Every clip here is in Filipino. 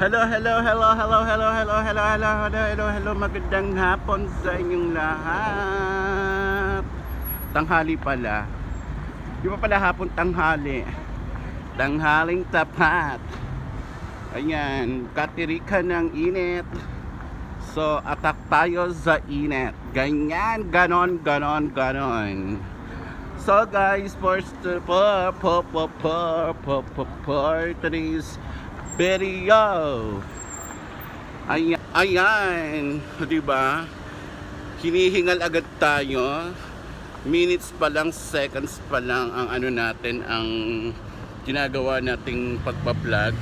Hello, hello, hello, hello, hello, hello, hello, hello, hello, hello, hello, magandang hapon sa inyong lahat. Tanghali pala. Di ba pala hapon tanghali? Tanghaling tapat. Ayan, katirika ng init. So, atak tayo sa init. Ganyan, ganon, ganon, ganon. So guys, for for for for for for for today's video. Ayan, ayan, 'di ba? Hinihingal agad tayo. Minutes pa lang, seconds pa lang ang ano natin ang ginagawa nating pagpa-vlog.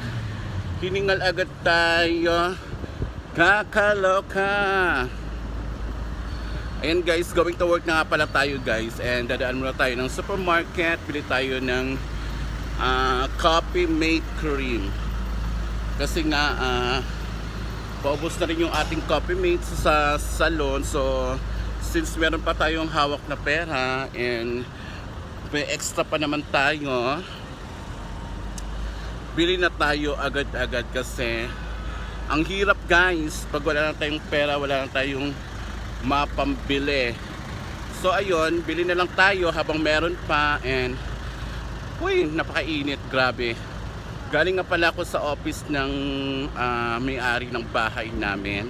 Hiningal agad tayo. Kakaloka. Ayan guys, going to work na nga pala tayo guys and dadaan muna tayo ng supermarket, bili tayo ng ah, coffee mate cream. Kasi nga ah, paubos na rin yung ating coffee mate sa salon so since meron pa tayong hawak na pera and may extra pa naman tayo bili na tayo agad-agad kasi ang hirap guys pag wala na tayong pera wala na tayong mapambili. So ayun, bili na lang tayo habang meron pa and uy, napakainit, grabe. Galing nga pala ako sa office ng ah, may-ari ng bahay namin.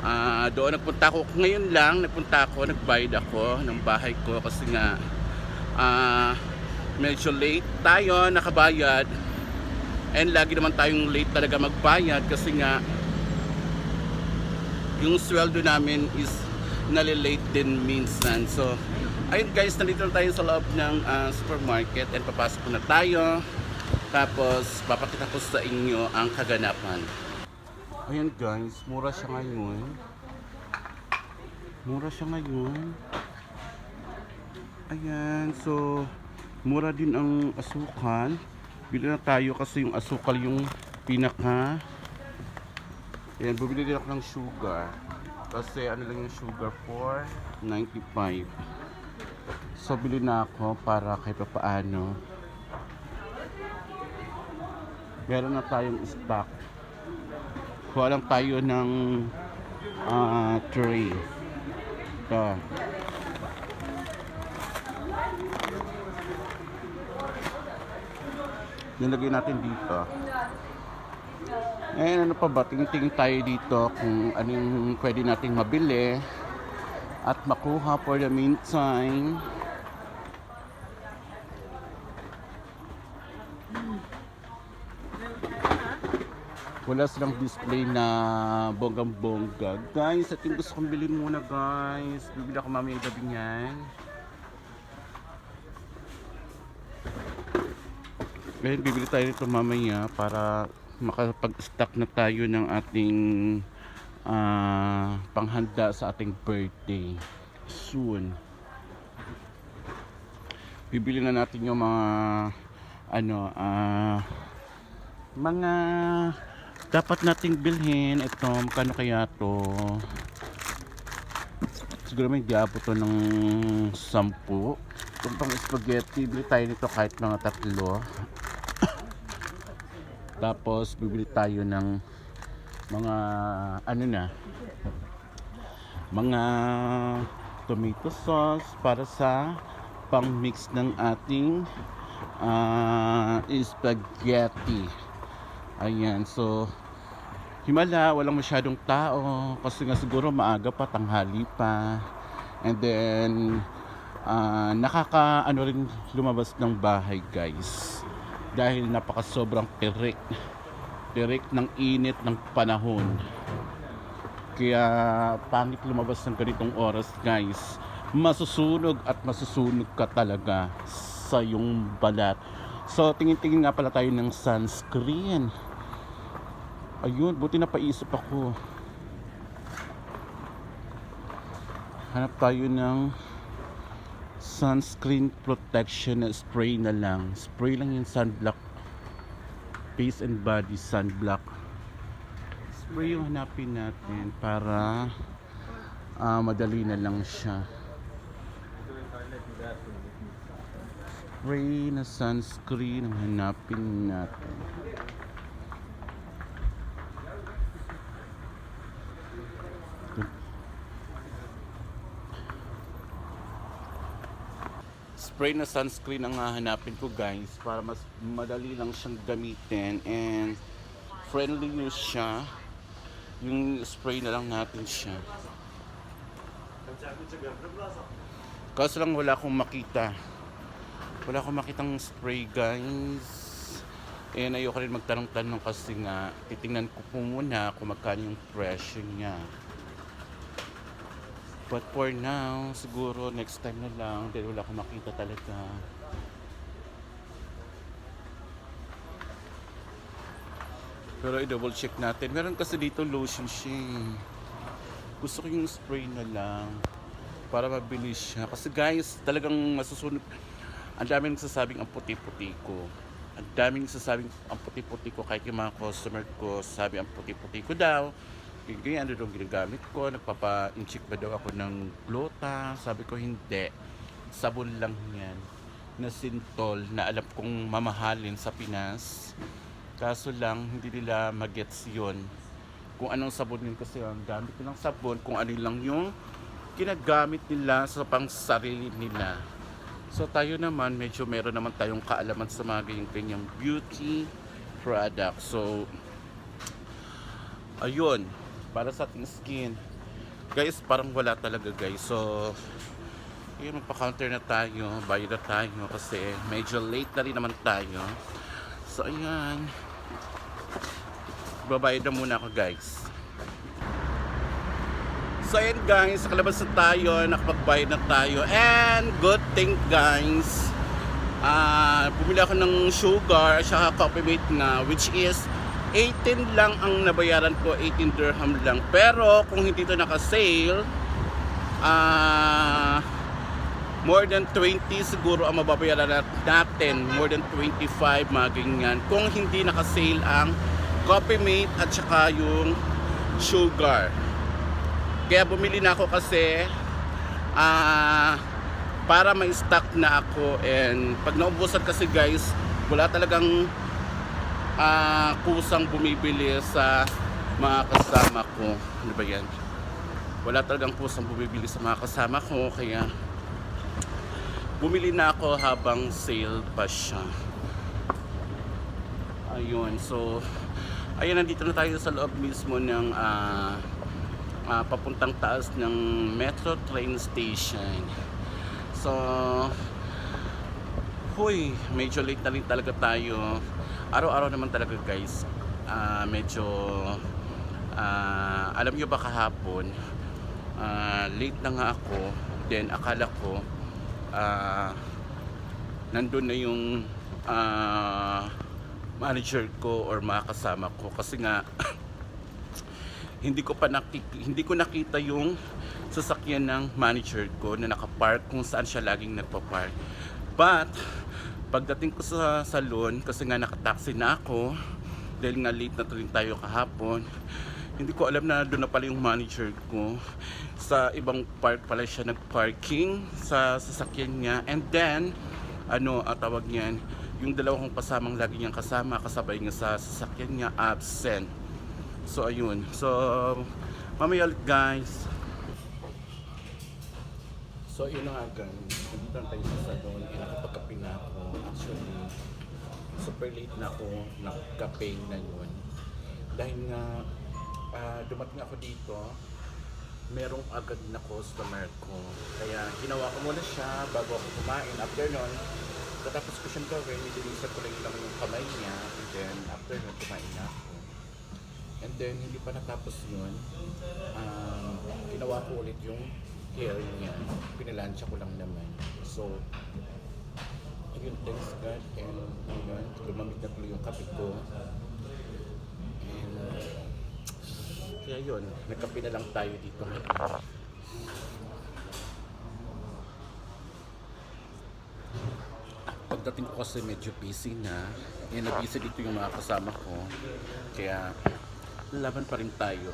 Ah, doon nagpunta ako, ngayon lang nagpunta ako, nagbayad ako ng bahay ko kasi nga ah, medyo late tayo nakabayad and lagi naman tayong late talaga magbayad kasi nga yung sweldo namin is nalilate din minsan. So, ayun guys, nandito na tayo sa loob ng ah, supermarket and papasok na tayo. Tapos, papakita ko sa inyo ang kaganapan. Ayan guys, mura siya ngayon. Mura siya ngayon. Ayan, so, mura din ang asukal. Bili na tayo kasi yung asukal yung pinaka Ayan, bumili din ako ng sugar. Kasi ano lang yung sugar for 95. So, bili na ako para kahit pa paano. Meron na tayong stock. Kuha lang tayo ng ah, tray. Ito. Nilagay natin dito. Eh, ano pa ba? Tingin-tingin tayo dito kung ano yung pwede nating mabili at makuha for the meantime. Wala silang display na bonggang-bongga. Guys, at yung gusto kong bilhin muna guys. Bibili ako mamaya gabi niyan. Ngayon, bibili tayo nito mamaya para makapag-stock na tayo ng ating ah, panghanda sa ating birthday soon. Bibili na natin yung mga ano ah mga dapat nating bilhin ito magkano kaya to siguro may diabo to ng sampu. Kung pang spaghetti bili tayo nito kahit mga tatlo. Tapos bibili tayo ng mga ano na mga tomato sauce para sa pang mix ng ating ah, spaghetti. Ayan, so himala, walang masyadong tao kasi nga siguro maaga pa, tanghali pa. And then ah, nakaka ano rin lumabas ng bahay, guys. Dahil napaka sobrang tirik tirik ng init ng panahon. Kaya pangit lumabas ng ganitong oras guys. Masusunog at masusunog ka talaga sa yung balat. So tingin-tingin nga pala tayo ng sunscreen ayun buti na paisip ako hanap tayo ng sunscreen protection spray na lang. Spray lang yung sunblock. Face and body sunblock. Spray yung hanapin natin para ah, madali na lang siya. Spray na sunscreen ang hanapin natin. Spray na sunscreen ang hahanapin ko guys para mas madali lang siyang gamitin and friendly use siya. Yung spray na lang natin siya. Kaso lang wala akong makita. Wala akong makitang spray guys. And ayoko rin magtanong-tanong kasi nga titingnan ko po muna kung magkano yung presyo niya But for now, siguro next time na lang dahil wala akong makita talaga. Pero i-double check natin. Meron kasi dito lotion siya. eh. Gusto ko yung spray na lang para mabilis siya. Kasi guys, talagang masusunod. Ang daming nagsasabing ang puti-puti ko. Ang daming nagsasabing ang puti-puti ko kahit yung mga customer ko sabi ang puti-puti ko daw. Ganyan ano daw ginagamit ko. Nagpapa-incheck ba daw ako ng glota? Sabi ko hindi. Sabon lang yan na sintol na alam kong mamahalin sa Pinas. Kaso lang, hindi nila magets yun. Kung anong sabon yun kasi ang gamit nilang sabon, kung ano lang yung ginagamit nila sa pang sarili nila. So tayo naman, medyo meron naman tayong kaalaman sa mga ganyan kanyang beauty product. So, ayun, para sa ating skin. Guys, parang wala talaga guys. So, yun, magpa-counter na tayo, bayad na tayo kasi medyo late na rin naman tayo. So, ayan. Babayad na muna ako guys. So ayan guys, nakalabas na tayo, nakapagbayad na tayo. And good thing guys, ah bumili ako ng sugar at saka coffee mate na which is 18 lang ang nabayaran ko, 18 dirham lang. Pero kung hindi to naka-sale, ah more than 20 siguro ang mababayaran nat- natin, more than 25 mga ganyan. Kung hindi naka-sale ang coffee mate at saka yung sugar. Kaya bumili na ako kasi ah para may stock na ako and pag naubusan kasi guys, wala talagang ah kusang bumibili sa mga kasama ko. Ano ba yan? Wala talagang kusang bumibili sa mga kasama ko kaya bumili na ako habang sale pa siya. Ayun, so ayun nandito na tayo sa loob mismo ng ah ah, papuntang taas ng metro train station. So, huy, medyo late na rin talaga tayo. Araw-araw naman talaga guys. Ah, medyo, ah, alam nyo ba kahapon, ah, late na nga ako. Then, akala ko, ah, nandun na yung ah, manager ko or mga kasama ko. Kasi nga, hindi ko pa nakik- hindi ko nakita yung sasakyan ng manager ko na nakapark kung saan siya laging nagpa-park. But pagdating ko sa salon kasi nga nakataxi na ako dahil nga late na rin tayo kahapon. Hindi ko alam na doon na pala yung manager ko. Sa ibang park pala siya nagparking sa sasakyan niya. And then, ano, at tawag niyan, yung dalawa kong pasamang lagi niyang kasama, kasabay niya sa sasakyan niya, absent. So ayun. So mamaya ulit guys. So yun na nga guys. Nandito na tayo sa salon. Nakapagkape na ako. Actually, super late na ako. Nakakape na yun. Dahil nga, ah, dumating ako dito, merong agad na customer ko. Kaya ginawa ko muna siya bago ako kumain. After nun, katapos ko siyang gawin, nililisan ko lang lang yung kamay niya. And then, after nun, kumain na ako. And then, hindi pa natapos yun. Um, ginawa ko ulit yung hair niya. Pinalansya ko lang naman. So, ayun, thanks God. And, ayun, lumamig na tuloy yung kape ko. And, kaya yun, nagkape na lang tayo dito. Pagdating ko kasi medyo busy na. Yan, na busy dito yung mga kasama ko. Kaya, laban pa rin tayo.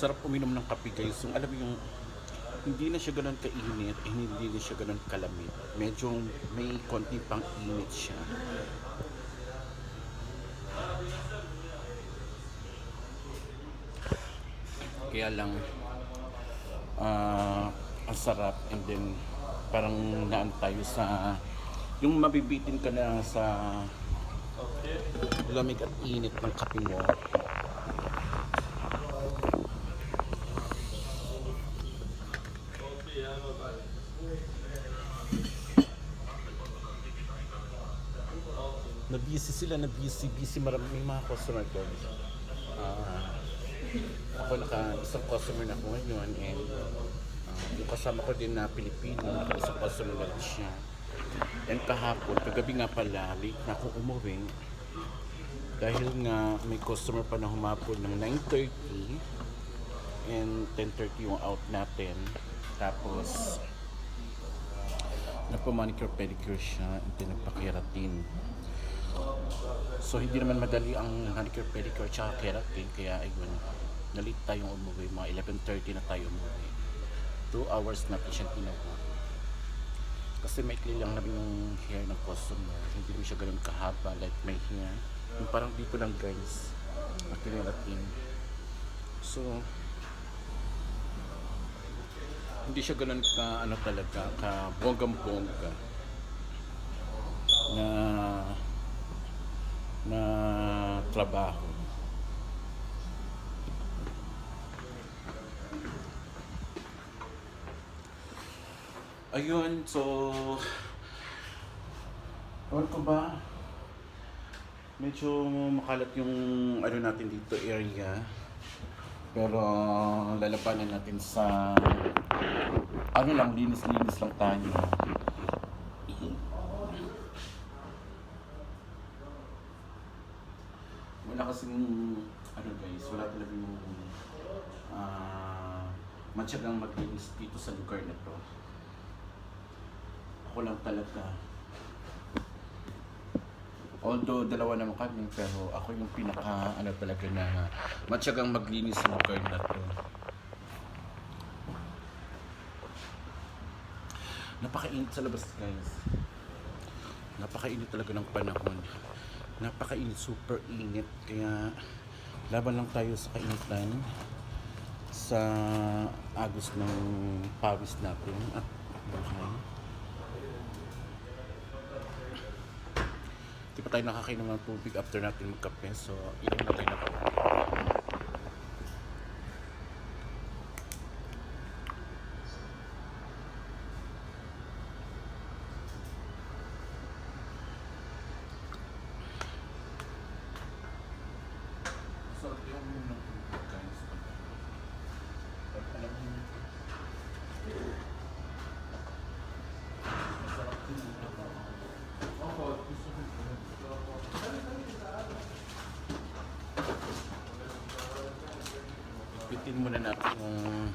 Sarap uminom ng kape guys. Yung alam mo yung hindi na siya ganun kainit, eh, hindi na siya ganun kalamig. Medyo may konti pang init siya. Kaya lang, ah, ang sarap and then parang naan tayo sa yung mabibitin ka na sa lamig at init ng kape mo. Sila, na busy, busy marami may mga customer ko. Ah, ako naka isang customer na ako ngayon and ah, yung kasama ko din na Pilipino, naka isang customer na din siya. And kahapon, kagabi nga pala, late na ako umuwi. Dahil nga may customer pa na humapon ng 9.30 and 10.30 yung out natin. Tapos, nagpa-manicure pedicure siya and then nagpa-keratin. So hindi naman madali ang manicure pedicure tsaka keratin. Kaya ayun nalit tayong umuwi. Mga 11.30 na tayo umuwi. 2 hours natin siyang ginawa kasi may lang namin yung hair ng customer. Hindi mo siya ganun kahaba like may hair. Yung parang dito lang guys na kineratin so hindi siya ganun ka ano talaga ka bonggang bongga na na trabaho. Ayun, so Ewan ko ba? Medyo makalat yung ano natin dito area. Pero lalabanan natin sa ano lang, linis-linis lang tayo. Wala kasing ano guys, wala talaga yung ah matyagang maglinis dito sa lugar na to. Ako lang talaga. Although dalawa naman kami, pero ako yung pinaka ano talaga na matyagang maglinis sa lugar na to. Napakainit sa labas guys. Napakainit talaga ng panahon napakainit, super init. Kaya laban lang tayo sa kainitan sa agos ng pawis natin at buhay. Di pa tayo nakakainom ng tubig after natin magkape. So, inom na tayo na kape. So, yung ng tubig guys. Pag alam mo Masarap din Opo, gusto ko Pitin muna natin yung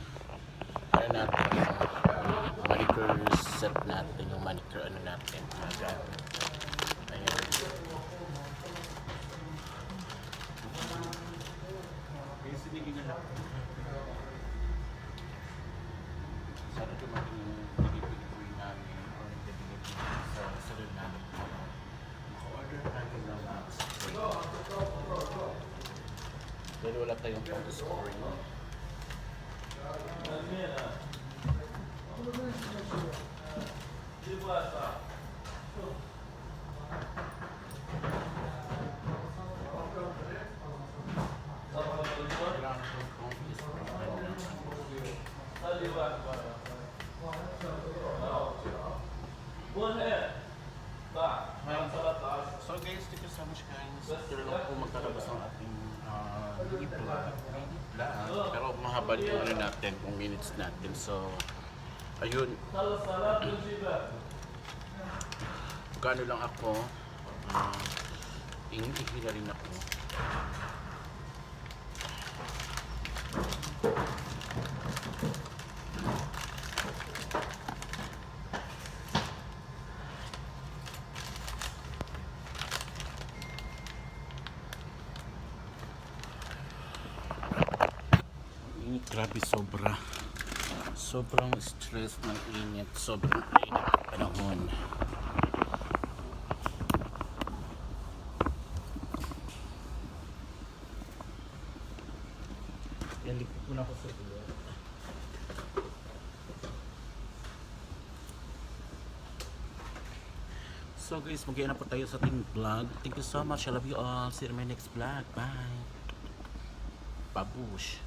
ano natin manicure set natin yung manicure ano natin agad ayan. Sana dumating yung delivery namin or delivery sa salon namin. Maka-order tayo ng week. Dahil wala tayong pang Либо minutes natin. So, ayun. Gano lang ako. Uh, Ingi na rin ako. Grabe sobra. Sobrang stress ng init. Sobrang init ng panahon. Yan, likot muna ako sa iyo. So guys, mag na po tayo sa ating vlog. Thank you so much. I love you all. See you in my next vlog. Bye. Babush.